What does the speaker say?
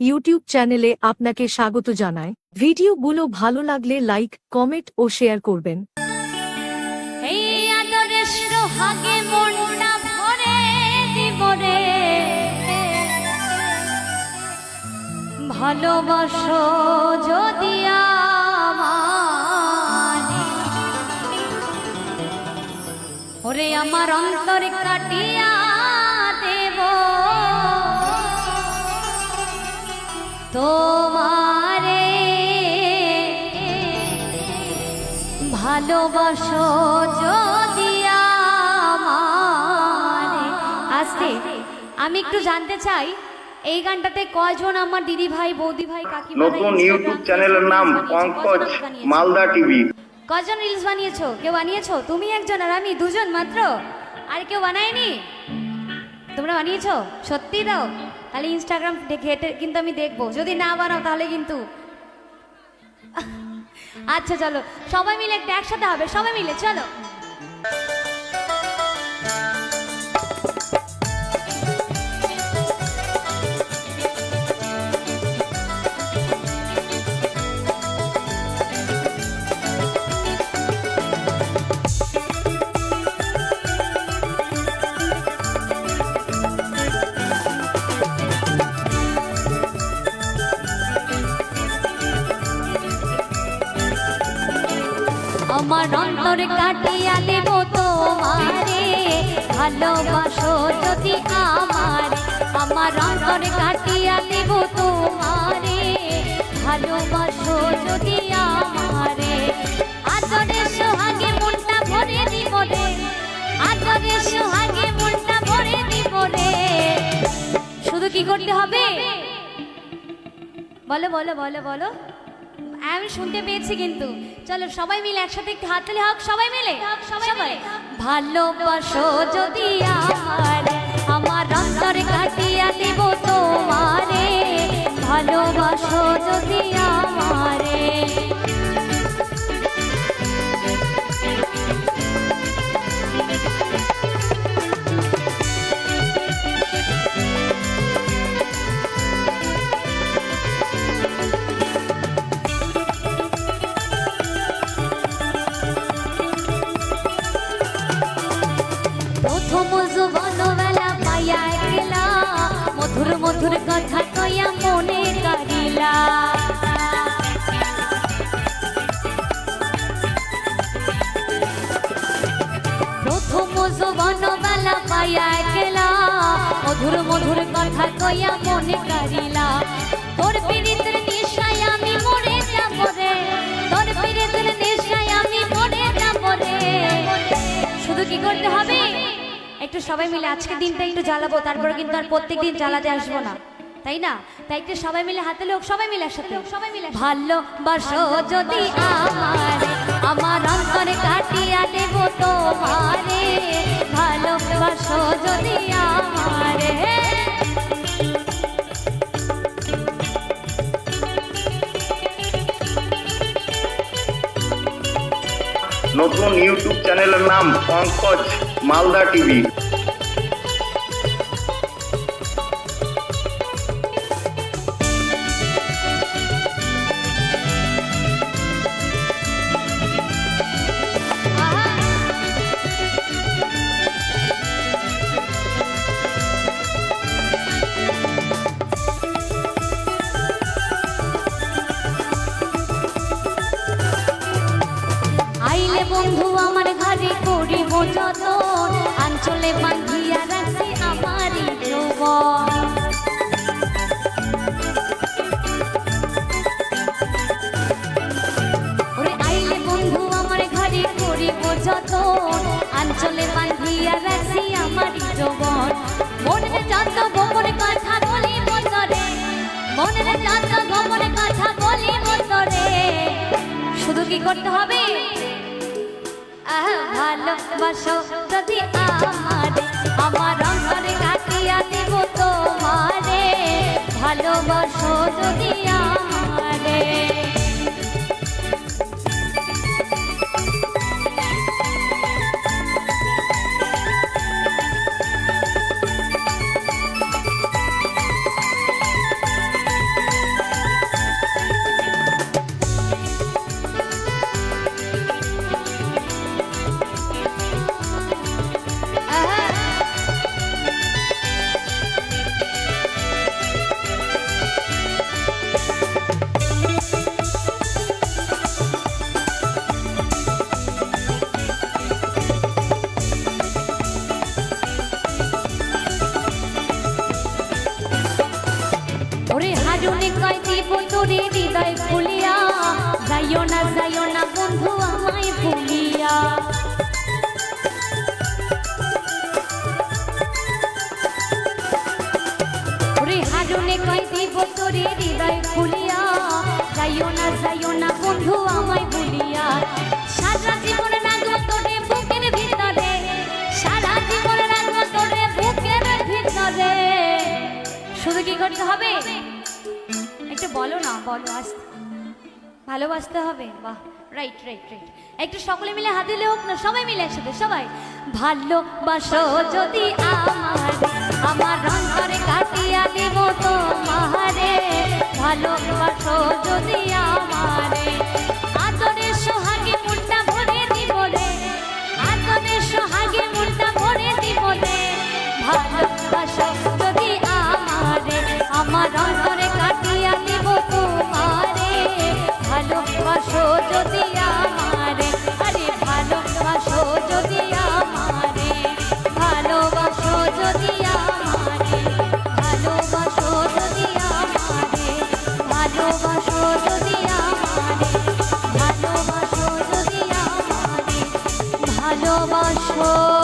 YouTube চ্যানেলে আপনাকে স্বাগত জানায় ভিডিওগুলো ভালো লাগলে লাইক, কমেন্ট ও শেয়ার করবেন। ভালোবাসো যদি ওরে আমার অন্তর কাটিয়া ভালোবাসো যদি আস্তে আমি একটু জানতে চাই এই গানটাতে কয়জন আমার দিদি ভাই বৌদি ভাই কাকি নতুন ইউটিউব চ্যানেলের নাম পঙ্কজ মালদা টিভি। কজন রিলস বানিয়েছো? কেউ বানিয়েছো? তুমি একজন আর আমি দুজন মাত্র? আর কেউ বানায়নি? তোমরা বানিয়েছো? সত্যি দাও। তাহলে ইনস্টাগ্রাম এটা কিন্তু আমি দেখব। যদি না বানাও তাহলে কিন্তু আচ্ছা চলো। সবাই মিলে একটা একসাথে হবে সবাই মিলে চলো। আমার অন্তর কাটিয়া দেব তোমারে। ভালোবাসো যদি আমার আমার অন্তর কাটিয়া দেব তোমারে। ভালোবাসো যদি আমারে। আদরে সোহাগে মনটা ভরে দিব রে। আদরে সোহাগে মনটা ভরে দিব রে। শুধু কি করতে হবে? বলো বলো বলো বলো। আমি শুনতে পেয়েছি কিন্তু। চলো সবাই মিলে একসাথে একটু হাততালি হোক, সবাই মিলে? সবাই ভালোবাসো যদি আমার আমার অন্তরে মধুর কথা কইয়া মনে কারিলা প্রথম জুবনবেলা পাইয়া গেলা, মধুর মধুর কথা কইয়া মনে কারিলা তোর পীড়িতের নেশায় আমি মরে যাব রে, তোর পীড়িতের নেশায় একটু সবাই মিলে আজকে দিনটা একটু জ্বালাবো, তারপরে কিন্তু আর প্রত্যেক দিন জ্বালাতে আসব না। তাই না? তাই একটু সবাই মিলে, হাতে লোক, সবাই মিলে একসাথে। সবাই মিলে ভালোবাসো যদি আমার আমার অন্তরে কাটিয়া দেব তোমারে। ভালোবাসো যদি আমারে। নতুন ইউটিউব চ্যানেলের নাম পঙ্কজ মালদা টিভি। করতে হবে। ভালোবাসো যদি তোরে হৃদয় খুলিয়া যাইও না যাইও না বন্ধু আমায় ভুলিয়া। হারুনে কয় দিব তোরে হৃদয় খুলিয়া যাইও না যাইও না বন্ধু আমায় ভুলিয়া। সারা জীবন রাখব তোরে বুকের ভিতরে, সারা জীবন রাখব তোরে বুকের ভিতরে। শুধু কি করতে হবে? একটু বলো না, বলো, আস্তে। ভালোবাসতে হবে? বাহ রাইট রাইট রাইট একটু সকলে মিলে হাত দিলে হোক না, সবাই মিলে একসাথে, সবাই। ভালোবাসো যদি আমার ভালোবাসো।